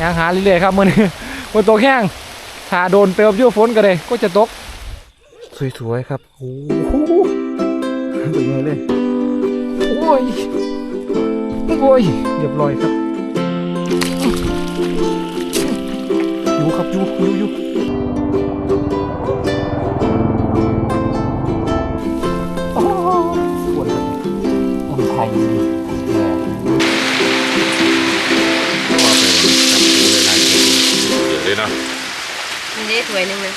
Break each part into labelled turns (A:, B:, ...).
A: ยางหาเรื่อยๆครับมื้อนี้ฝนตกแห้งถ้าโดนเติมอยู่ฝนก็ได้ก็จะตก สวยๆครับโอ้โหเป็นไงเลยโอ้ยโอ้ยเรียบร้อยครับอยู่ครับอยู่อยู่อยู่โอ้สวยครับคนไทย
B: ถ้วยนึงนะ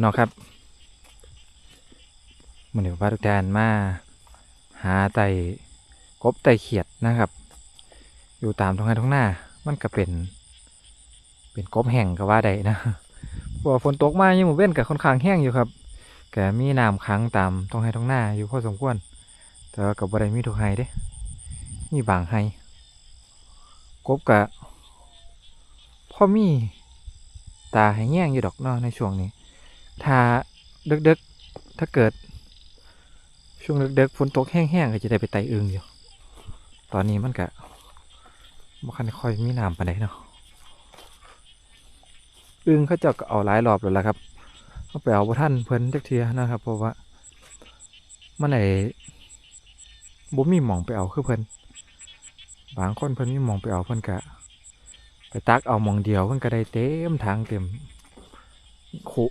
B: ส
A: วัสดีครับมันเดี๋ยวพาทุกท่านมาหาไต่กบไต่เขียดนะครับ อยู่ตามท้องไร่ท้องหน้ามันก็เป็น เป็นกบแห้งก็ว่าได้นะพราะว่าฝนตกมายังหมู่เว้นกับค่อนข้างแห้งอยู่ครับก็มีน้ำค้างตามท้องไร่ท้องหน้าอยู่พอสมควร แต่ว่ากับบ่ได้มีทุกไร่เด้มีบางไร่กบกะพ่อมีตาให้แย่งอยู่ดอกเนาะในช่วงนี้ ถ้าเดึกๆถ้าเกิด ช่วงเด็กๆฝนตกแห้งๆก็จะได้ไปไต่อึงอยู่ ตอนนี้มันก็บ่คันค่อยมีน้ำปานใดเนาะอึงเขาเจ้าก็เอาหลายรอบแล้วล่ะครับเขาไปเอาบ่ท่านเพิ่นจักเทียนะครับเพราะว่ามันไหนบ่มีหมองไปเอาคือเพิ่นบางคนเพิ่นมีหมองไปเอาเพิ่นก็ไปตักเอาหมองเดียวเพิ่นก็ได้เต็มทางเต็มขุ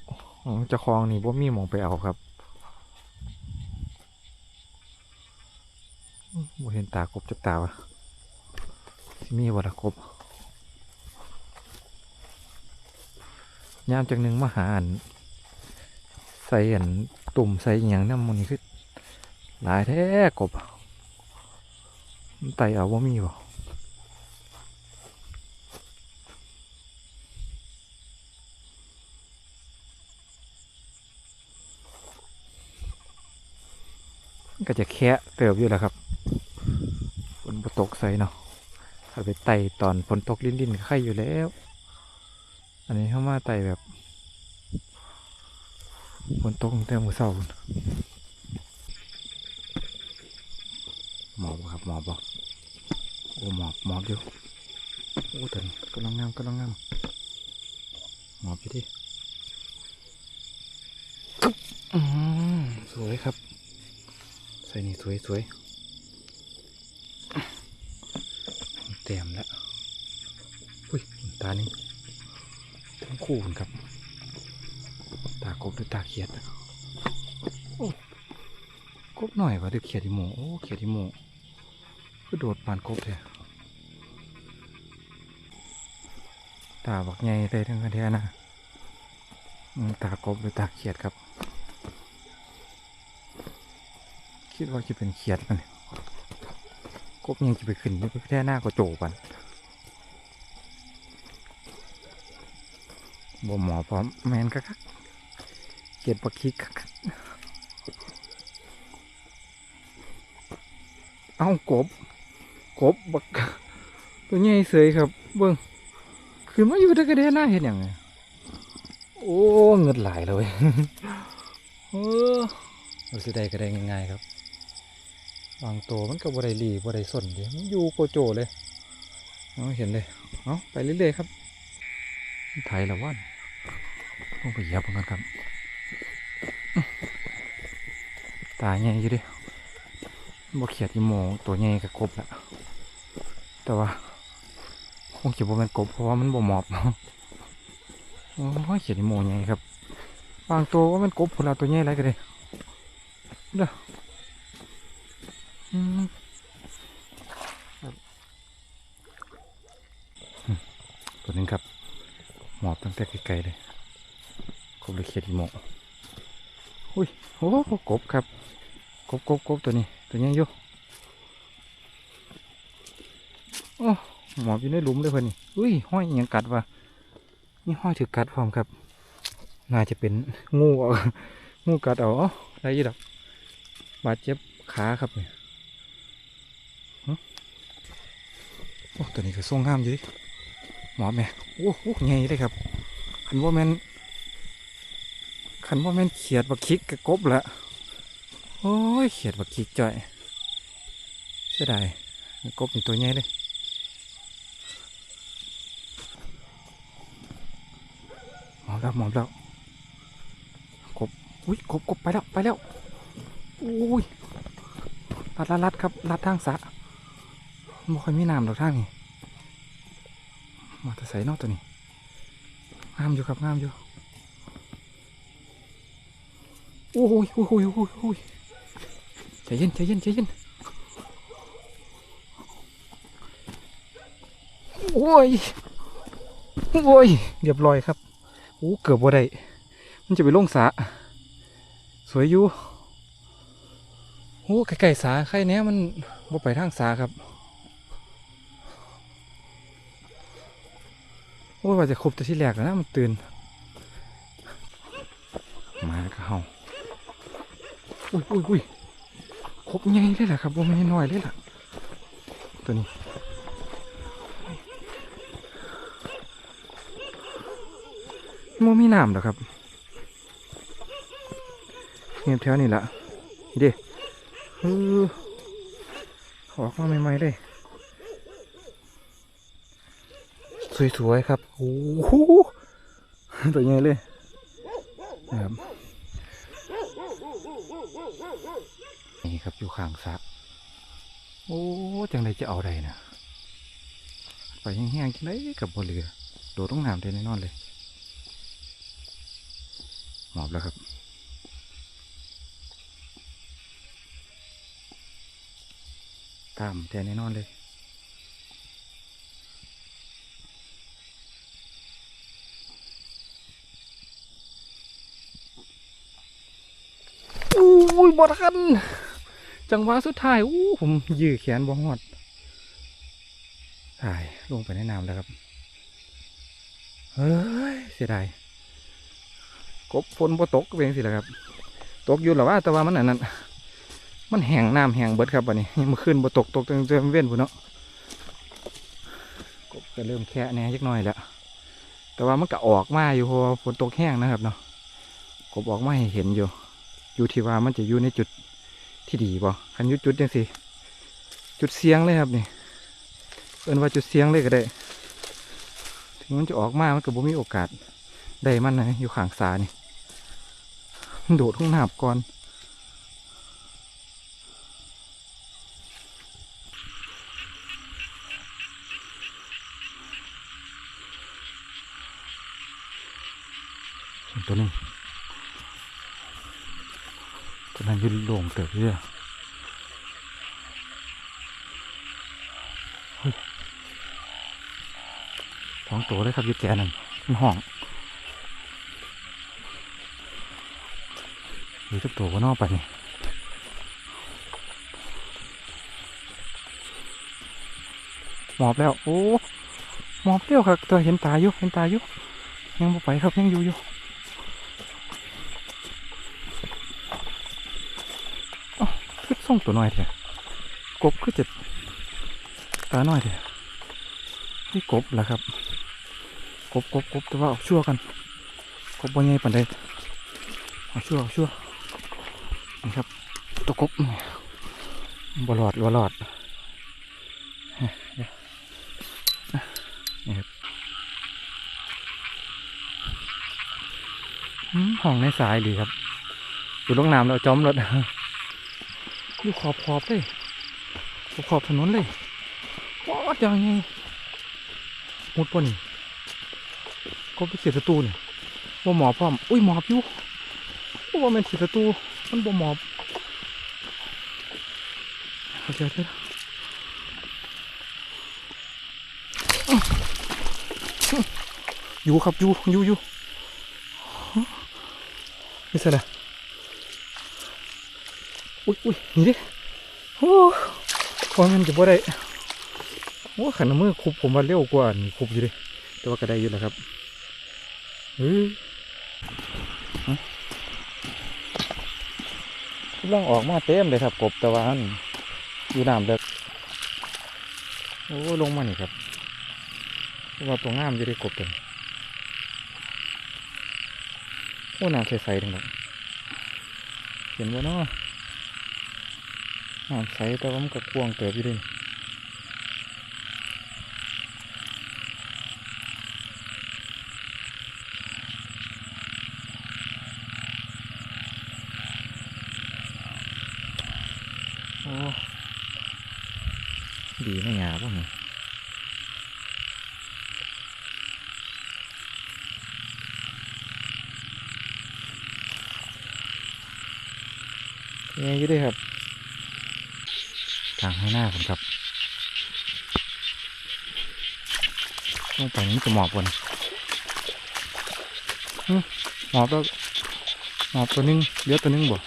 A: ของเจ้าของนี่บ่มีหมองไปเอาครับบ่เห็นตากบจักตาวะสิมีบ่ละกบยามจังหนึ่งมาหาอันใส่อันตุ่มใส่อย่างน้ำมันนี่คือหลายแท้กบมันไตเอาว่ามีบ่ ก็จะแคะเติบอยู่แหล้วครับฝนบ่ตกใส่เนาะถ้าไปไต่ตอนฝนตกลิ้นลิ้นๆก็ไข่อยู่แล้ว อันนี้เข้ามาไต่แบบฝนตกตั้งแต่มื้อเช้าพุ่นหมอบบ่ครับหมอบบ่โอ้หมอบหมอบอยู่โอ้แต่กำลังงามกำลังงามหมอบอยู่ดิปึ๊บอืมสวยครับ ใส่นี่สวยสวยเต็มแล้วอุ้ยตานี่ทั้งคู่พุ่นครับ ตากบหรือตาเขียดโอ้กบหน่อยวะเด็กเขียดอีโมโอ้เขียดอีโมก็โดดปานกบเลยตาบักใหญ่เลยทั้งกันแท้นะตากบหรือตาเขียดครับ คิดว่าจะเป็นเขียดมันกบยังจะไปขึ้นไม่ไปแค่หน้าก็โจปันบ่หมอพร้อมแมนคักเกียดปักคิกคักเอากบ กบบักตัวใหญ่เสยครับ เบิ้งคือมาอยู่ตะกระเดหน้าเห็นอย่างไงโอ้ เงินหลายเลยเออเราสิได้ก็ได้ง่ายๆครับ บางตัวมันก็บ่ได้หลีบ่ได้สนเดียวมันอยู่โกโจเลยเอาเห็นเลยเอาไปเรื่อยๆครับไทยละวันต้องไปเหยียบมันกันครับตาใหญ่อยู่ดิบ่เขียดอีโมตัวใหญ่กับกบละแต่ว่าคงจะบ่เป็นกบเพราะว่ามันบ่หมอบโอ้ยเขียดอีโมใหญ่ครับ บางตัวว่ามันกบพวกเราตัวใหญ่ไรกันเลยเด้อมครับอืมตัวนึงครับ หมอบตั้งแต่ไกลๆเลยครบเลยเขีย ดอีโมอุ้ยโอ้กบครับกบกบกบตัวนี้ ตัวนี้อยู่โอ้หมอบอยู่ในหลุมเลยเพื่อนนี่อุ้ยห้อยอยังกัดวะนี่ห้อยถือกัดพร้อมครับ น่าจะเป็นงูเอางูกัดเอาเอ้าอะไรยี่ดอกบาดเจ็บขาครับเนี่ยโอ้ตัวนี้ก็ทรงงามอยู่ดิหมอบแม่โอ้โหใหญ่เลยครับคันว่าแม่น คันว่าแม่นเขียดบักคิกกับกบละโอ้ยเขียดบักคิกจ่อยเสียดายกบนี่ตัวใหญ่เลยหมอบแล้วหมอบแล้วกบอุ้ยกบกบไปแล้วไปแล้วอุ้ยลัดลัดลัดครับลัดทางสะไม่ค่อยมีน้ำดอกทางนี่มาแต่ใส่นอกตัวนี้งามอยู่ครับงามอยู่ โอ้ยโอ้ยโอ้ยโอ้ยโอ้ยใจเย็นใจเย็นใจเย็นโอ้ยโอ้ยเรียบร้อยครับโอ้เกือบว่าได้มันจะไปลงสระสวยอยู่โอ้ไก่ๆสาไข่เนี้ยมันบ่ไปทางสาครับโอ้ยว่าจะครบแต่ที่แรกแล้วนะมันตื่นมาแล้วก็เฮา อุ้ยอุ้ยอุ้ยครบใหญ่เลยล่ะครับว่าไม่น้อยเลยล่ะ ตัวนี้โมมีน้ำหรอครับเงียบแถวนี่ละนี่เด้เออออกมาใหม่ๆเลย สวยๆครับ โอ้โหตัวใหญ่เลยนะครับ นี่ครับอยู่ข้างสระโอ้จังไรจะเอาใดนะไปแห้งๆจังไรกับบนเรือโดดต้องน้ำเต็มแน่นอนเลยหมอบแล้วครับตามแต่แน่นอนเลยอู้ยบอทัน จังหวะสุดท้าย อู้ผมยื้อแขนบ่หอดถ่ายลงไปในน้ำแล้วครับ เฮ้ย เสียดาย กบฝนบ่ตกเป็นสิแหละครับ ตกอยู่หรอว่าแต่ว่ามันอันนั้น มันแห้งน้ำแห้งเบิดครับวันนี้ยังเมื่อคืนบ่ตกตกตั้งแต่เว้นพุ่นเนาะ กบก็เริ่มแค่แน่ยักน่อยแล้ว แต่ว่ามันก็ออกมาอยู่เพราะว่าฝนตกแห้งนะครับเนาะ กบออกมาให้เห็นอยู่ อยู่ที่ว่ามันจะอยู่ในจุด ที่ดีบ่คันยุดจุดจังสิจุดเสียงเลยครับนี่เอินว่าจุดเสียงเลยก็ได้ ถึงมันจะออกมา มันก็บ่มีโอกาสได้มันนะอยู่ข้างสานี่มันโดดทุ่งนาบก่อนตัวนึง ตัวนั้นยืนโล่งเติบเรื่อยสองตัวเลยครับยึดแกนั่นมันห้องหรือจักตัวก็นอกไปนี่หมอบแล้ว โอ้หมอบเร็วครับตัวเห็นตาอยู่เห็นตาอยู่ยังบ่ไปครับยังอยู่อยู่ คือ ส่งตัวน้อยเถอะกบคือจะตาน้อยเถอะนี่กบเหรอครับ กบกบกบแต่ว่าเอาชั่วกัน กบบ่ใหญ่ปานใดเอาชั่วเอาชั่วนี่ครับ ตัวกบบ่หลอดบ่หลอดเฮ้ยเดี๋ยวอะนี่ครับห้องในสายดีครับอยู่ลงน้ำแล้วจอมรถ อยู่ขอบขอบเลยขอบขอบถนนเลยว้าวจังไงมุดปนี่ก็ไปเสียศัตรูเนี่ยว่าหมอบพร้อมอุ้ยหมอบอยู่ว่ามันเสียศัตรูมันบ่หมอบเอาเจอเจออื้ออยู่ครับอยู่อยู่อยู่นี่สิละ อุ้ยอุ้ยนี่ดิโอ้พอมันจะบ่ได้โอ้ขันมือคุบผมมาเร็วกว่านี่คุบอยู่ดิแต่ว่าก็ได้อยู่แล้วครับเฮ้ยฮะกำลังออกมาเต็มเลยครับกบต่ว่าอันอยู่น้ำเด็กโอ้ลงมานี่ครับว่าตัวงามจะได้กบเต็มโอ้น้ำใสๆทั้งนั้นเห็นว่าเนาะ น้ำใสแต่ว่ามันก็กวงเติบอยู่ดิโอ้ดีไม่หยาบ่เนี่ยยังอยู่ด้ครับ ทางให้หน้าผมครับลงไปนี้จะหมอบบนหึหมอบแล้วหมอบตัวนึงเหลือตัวนึงบ่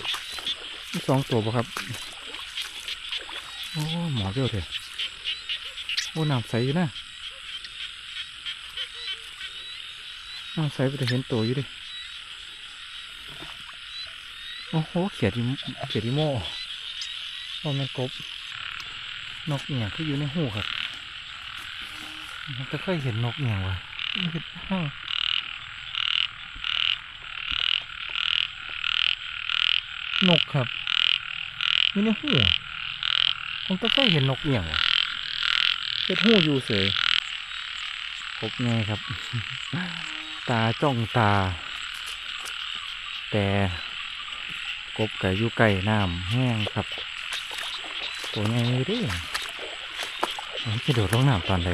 A: สองตัวบ่ครับ โอ้หมอบเดียวเถอะโอ้น้ำใสอยู่นะน้ำใสไปแต่เห็นตัวอยู่ดิโอ้โหเขียดอีเขียดอีโม่โอ้แม่กบ นกเนี่ยที่อยู่ในหูครับ มันจะเคยเห็นนกเนี่ยวะเห็นห้างนกครับอยู่ในหูผมจะเคยเห็นนกเนี่ยวะเห็ดหูอยู่เสยพบไงครับ ตาจ้องตา แต่กบกับอยู่ใกล้น้ำแห้งครับ ตัวใหญ่เลยดิ จะโดดลงน้ำตอนใด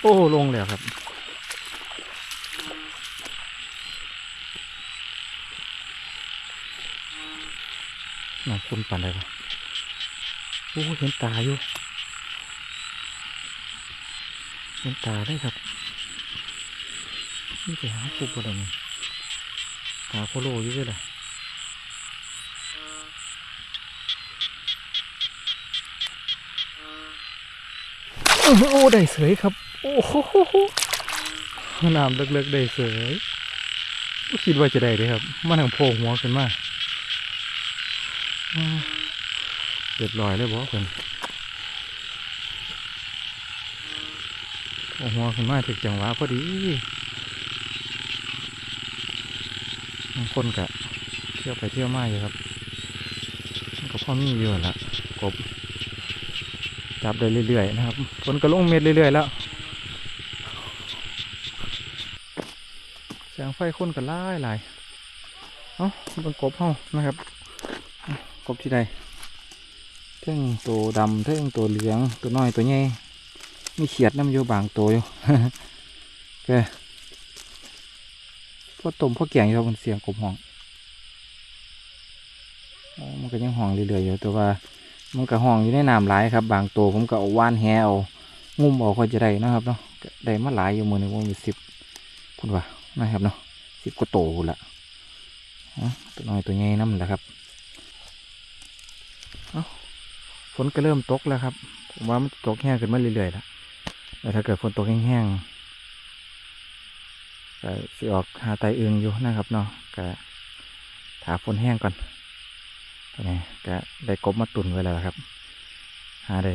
A: โอ้ ลงแล้วครับ น้ำคุณปั่นได้ปะโอ้ เห็นตาอยู่ เห็นตาได้ครับ นี่ไปหาปุ๊บอะไรนี่ตาโคโลอยู่ด้วยล่ะ โอ้โหได้เสยครับ โอ้โหน้ำเล็กๆได้เสยบ่คิดว่าจะได้เลยครับ มันทางโผล่หัวขึ้นมาเรียบร้อยเลยบอกเพิ่นโผล่หัวขึ้นมาถึงจังหวะพอดีบางคนกะเที่ยวไปเที่ยวมาอยู่ครับ ก็พ่อมีอยู่นั่นละกบ จับได้เรื่อยๆนะครับฝนก็ลงเม็ดเรื่อยๆแล้วแสงไฟค้นกันไล่หลายเอ้าเป็นกบเฮานะครับ กบที่ใดเท่งตัวดำเท่งตัวเหลืองตัวน้อยตัวใหญ่มีเขียดน้ำอยู่บางตัวอยู่แกพ่อต้มพ่อแกงอยู่ครับมันเสียงกบห้องมันก็ยังห้องเรื่อยๆอยู่แต่ว่า มันก็ห้องอยู่ในน้ำหลายครับ บางตัวผมก็เอาว่านแหเอางุ่มเอาค่อยจะได้นะครับเนาะได้มาหลายอยู่มือหนึงว่ามีสิบคุณว่านะครับเนาะสิบกว่าโตพู้นละตัวน้อยตัวใหญ่น้ำแหละครับเอาฝนก็เริ่มตกแล้วครับผมว่ามันตกแห้งขึ้นมาเรื่อยๆแล้วแต่ถ้าเกิดฝนตกแห้งๆก็สิออกหาไตอึงอยู่นะครับเนาะก็ถาฝนแห้งก่อน นี้ก็ได้กบมาตุนไว้แล้วครับ หาได้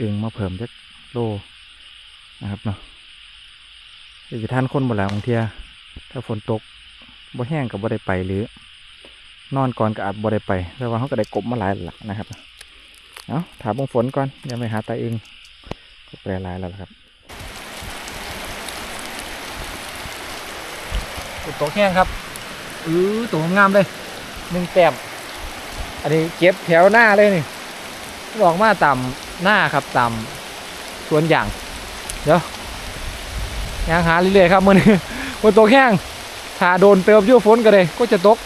A: อึงมาเพิ่มจักโลนะครับเนาะอีกท่านคนหมดแล้วบางเทียถ้าฝนตกบ่แห้งกับบ่ได้ไปหรือ นอนก่อนก็อาจบ่ได้ไปแต่ว่าเขาก็ได้กบมาหลายแล้วล่ะนะครับเอาถามบงฝนก่อนย่าไปหาตาเองก็แปรหลายแล้วล่ะครับฝนตกแห้งครับ อือตัวงามเลยหนึ่งแต้ม อันนี้เก็บแถวหน้าเลยนี่บอกมาต่ำหน้าครับต่ำสวนอย่างเดี๋ยวยังหาเรื่อยๆครับมือนี้ฝนตกแห้งถ้าโดนเติมยั่วฝนก็เลยก็จะตก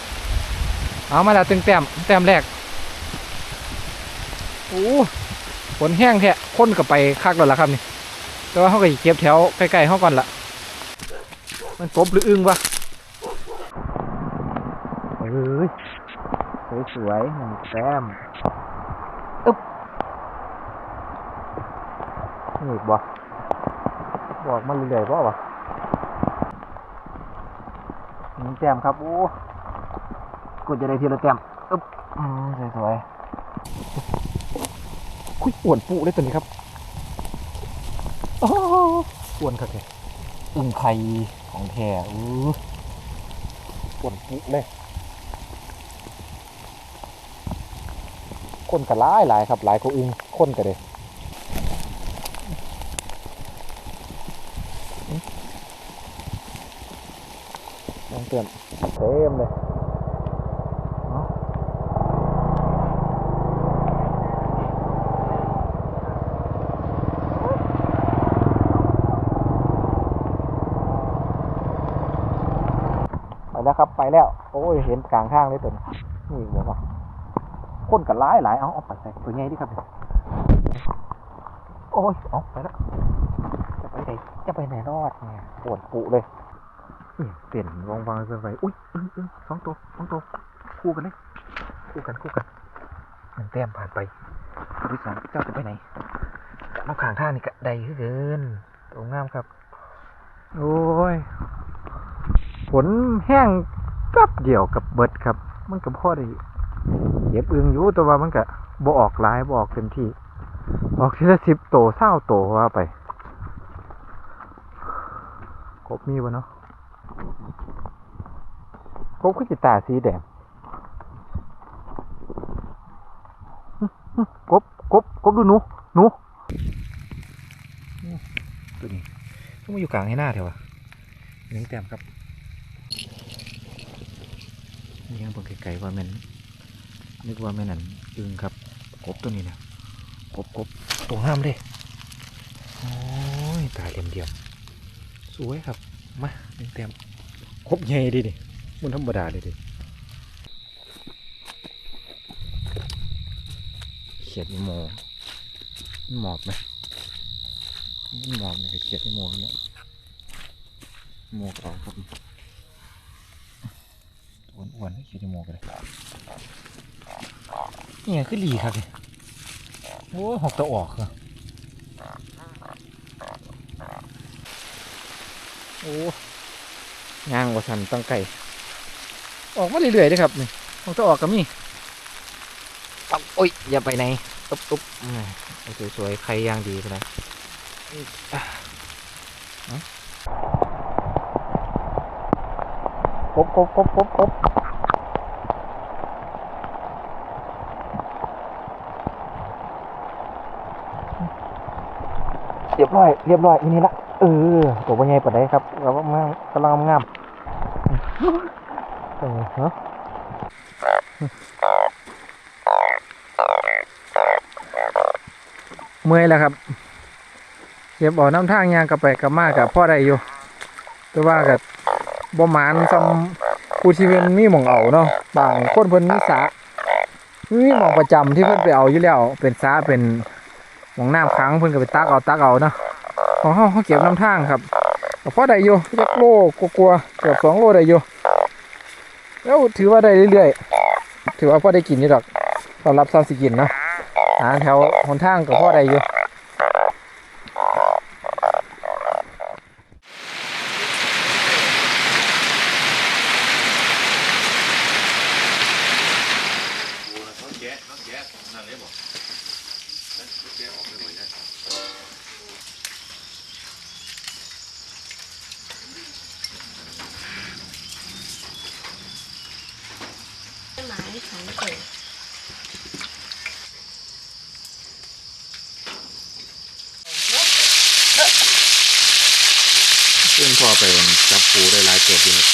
A: เอามาแล้วตึงแต้มแต้มแรกโอ้ฝนแห้งแท้ค้นก็ไปคักแล้วล่ะครับนี่ แต่ว่าเขาก็เก็บแถวใกล้ๆเขาก่อนละมันกบหรืออึ้งวะเฮ้ย สวยๆหนึ่งแต้มอึ๊บนี่อีกบ่บอกมาเรื่อยๆบ่วะหนึ่งแต้มครับโอ้กดจะได้ทีละแต้มอึ๊บอืมสวยๆคุยอ้วนปุเลยตัวนี้ครับโอ้อ้วนครับแกอึ่งไข่ของแท้อู้อ้วนปุเลย คนก็หลายหลายครับ หลายก็อึงคนก็เลยน้องเตือนเต็มเลยไปแล้วครับ ไปแล้ว โอ้ย เห็นกลางทางเลยตัวนี้นี่เดี๋ยวก่อ คนกันหลายหลายเอาเอาไปใส่ตัวใหญ่ดิครับ โอ้ยเอาไปแล้วจะไปไหนจะไปไหนรอดเนี่ยปวดปุเลยเปลี่ยนวางวางเกินไปอุ้ยอึ้งอึ้งสองตัวสองตัวคู่กันเลยคู่กันคู่กันหนึ่งแต้มผ่านไปตัวที่สองเจ้าจะไปไหนน้ำขางท่างนี่กะใดคือเกินตรงงามครับ โอ้ยฝนแห้งแป๊บเดียวกับเบิดครับ มันก็พอได้ ก็บอึงอยู่แต่ว่ามันก็บ่ออกหลายบ่ออกเต็มที่ ออกทีละสิบโตเศร้าโตว่าไปกบมีวะเนาะกบคือจิตาสีแดงกบกบกบดูหนูหนูตัวนี้ต้องมาอยู่กลางให้หน้าเถอะวะหนึ่งแต้มครับยังเบิ่งไกลๆว่ามัน นึกว่าแม่นั่นอึงครับกบตัวนี้นะกบกบตัวห้ามเด้โอ้ยตายเหลี่ยมเดียมสวยครับมาเต็มเต็มครบใหญ่ดิดิมันธรรมดาเลยดิเขียดนี่โมมันหมอบไหมหมอบเนี่ยเขียดนี่โมเนี่ยโมกเอาครับอ้วนๆเขียดนี่โมกันเลย เนี่ยคือหลีครับเนี่ยโอ้ยหกตัวออกเหรอโอ้ยางว่าสันตั้งไก่ ออกมาเรื่อยๆเด้อครับนี่หกตัวออกก็มีเอาโอ้ยอย่าไปไหนตุ๊บตุ๊บอืมเอาสวยๆใครย่างดีก็ได้อืมอะเอากบกบกบกบกบ ยบร้อย เรียบร้อยอีนี่ละ เออตัวเป็นไงปะได้ครับเราว่ามากำลังงามเออเนาะเมื่อยแล้วครับเก็บออกน้ำทางยางกลับไปกลับมากับพ่อได้อยู่ แต่ว่ากับบ่หมานซ้ำผู้ที่เพิ่นมีหม่องเอาเนาะบางคนเพิ่นมีสระมีหม่องประจำที่เพิ่นไปเอาอยู่แล้ว เป็นสระเป็น มองน้ำค้างเพิ่นก็ไปตักเอาตักเอาเนาะของเขาเขาเก็บน้ำทางครับก็พอได้อยู่จักโลกลัวเกือบสองโลได้อยู่แล้วถือว่าได้เรื่อยๆถือว่าพ่อได้กินอยู่ดอกสำหรับซาสิกินเนาะหาแถวหนทางกับพ่อได้อยู่
C: น้องแกะน้องแกะนั่นเลยบอกน้องแกะออกไปหมดเลย
B: หมายสองตัว
C: เพื่อนพ่อไปจับปูได้หลายเติบอยู่ครับ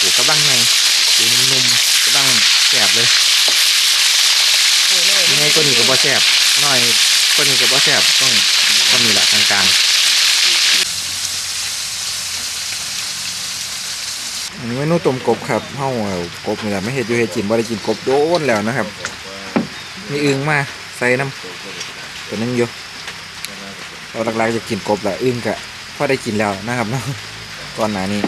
C: ปูกระบังไงปูนุ่มๆกระบังแสบเลย
B: โอ้โห
C: ยังไงตัวนี้ก็บ่แสบน้อยตัวนี้ก็บ่แสบต้องต้องมีละกลางๆอันนี้เมนูต้มกบครับเฮาเอากบนี่แหละไม่เห็ดอยู่เห็ดกินบ่ได้กินกบโดนแล้วนะครับ มีอึ่งมาใส่น้ำตัวนึงอยู่เราหลักๆจะกินกบแหละอึ่งกะ พอได้กินแล้วนะครับเนาะก่อนหน้านี้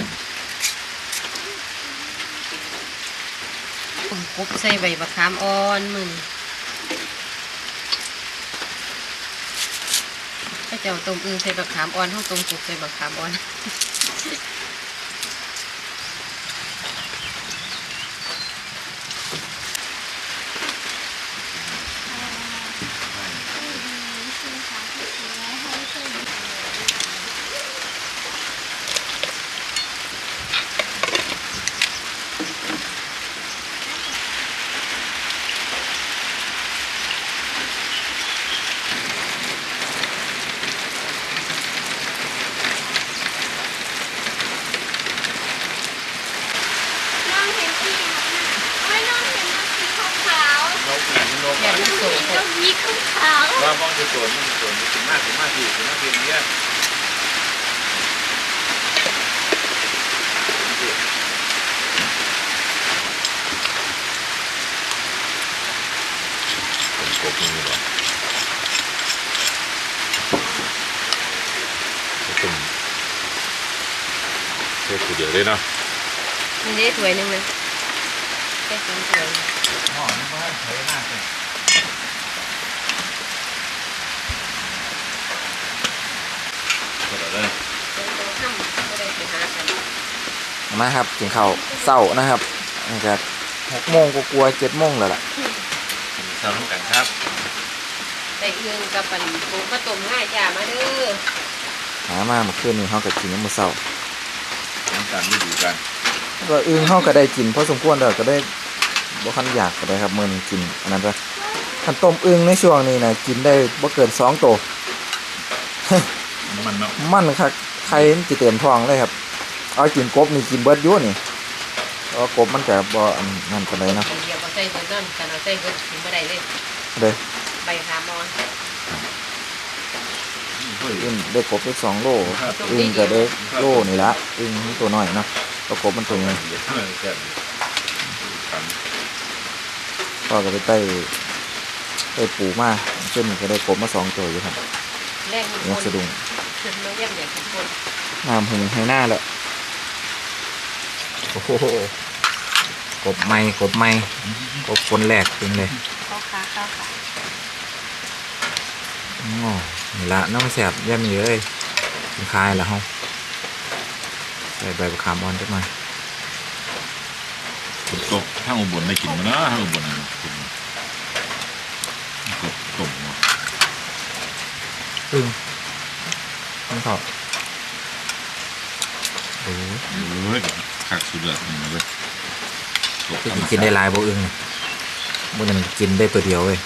B: ต้มกบใส่ใบมะขามอ่อนมึงถ้าเจ้าต้มอึ่งใส่มะขามอ่อนห้องต้มกบใส่มะขามอ่อน
D: น้องเห็นที่โอ้ยน้องเห็นนกสีขาว
C: นกเนี่ยมันนก
B: อย่า
C: อะ
B: ดู
D: ๆ
B: โส
D: เห็นนกยีขาว
C: ว่ามองจะสวนมันสวนมันถึงมากถึงมากที่ถึงมากเพียงเนี้ย
E: ผมกบนี่หรอผมเทคือเดียวเลยเนาะ
B: มีได้ ถ้วยหนึงนะแค่สองถ้วย
A: หม้อนี่บ้านเผยมากเลย
E: ก็ได้เลย
B: ตัวโตห้ำก็ได้ไปหากัน
A: มาครับกินข้าวเศร้านะครับนี่ก็หกโมงก็กลัวเจ็ดโมงแล้วล่ะ
E: ทำร่วมกันครับ
B: ได้อึ่งกับปั่นปูมาต้มง่ายจ้ามาเด้อ
A: หามาเมื่อคืนนี้เขาก็กินน้ำมือเศร้า
E: น้ำตาลไม่ดูกัน
A: ก็อึงเขาก็ได้กินพอสมควรแล้วก็ได้บ่คันอยากก็ได้ครับมื้อนี้กินอันนั้นก็คันต้มอึงในช่วงนี้นะกินได้บ่เกินสองโตว
E: มันเนาะ
A: มันคักไข่มันสิเต็มท้องเลยครับ เอากินกบนี่กินเบิดอยู่นี่เพราะว่ากบมันก็บ่อันนั่นปานใดเนาะ
B: เดี๋ยวเอาใส่เบิดนั่นกันเอาใส่เบิดถึงบ่ได้เลย
A: เด้อ
B: ใบขามอ่อน
E: เฮ้ย
A: อึ้งได้กบได้สองโลอึ้งก็ได้โลนี่ละอึ้งตัวน้อยเนาะ เพราะกบมันตัวใหญ่
E: เดี๋ยวเออแค่กัน
A: พ่อก็ไปไต่ไต่ปูมาเช่นก็ได้กบมาสองตัวอยู่ครับ
B: แรงมี
A: เนี่ย
B: คน
A: สะดุ้ง
B: น้องเยี่ยมใหญ่ทุกคน
A: น้ำหึงให้หน้าแล้วโอ้โหกบไม่กบไม่กบคนแรกจริงเลย
B: ข้าวขาข้าวขา
A: อ๋อนี่ละน้องแสบย่ามีเลยกินคายแล้วเฮา ใส่ใบมะขามอ่อนจักหน่อย
E: กบกบทั้งอุบลได้กินมาเนาะทั้งอุบลนะกินกบกบเนาะ
A: อึ้งมันเขาโอ้ย
E: เฮ้ยคักสุดยอดนี่นะเว้ยกบ
A: คือ
E: ธรรม
A: กินได้
E: ชาติ
A: หลายบ่อึ้งบ่นึงกินได้ตัวเดียวเว้ย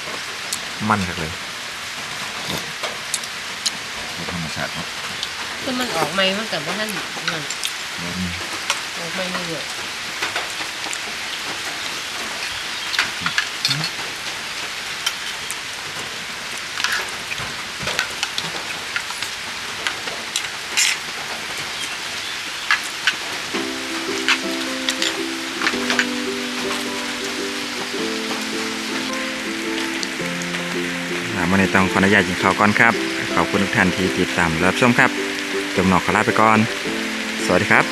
A: มันคักเลย
E: กบธรรมชาติเนาะ
B: คือมันออกใหม่มันกับว่าท่านนั่น ออกใหม่ไม่เยอะ
A: อ่ามื่อนี้ต้องขออนุญาตกินข้าวก่อนครับ ขอบคุณทุกท่านที่ติดตามรับชมครับจมหนอกขอลาไปก่อน สวัสดีครับ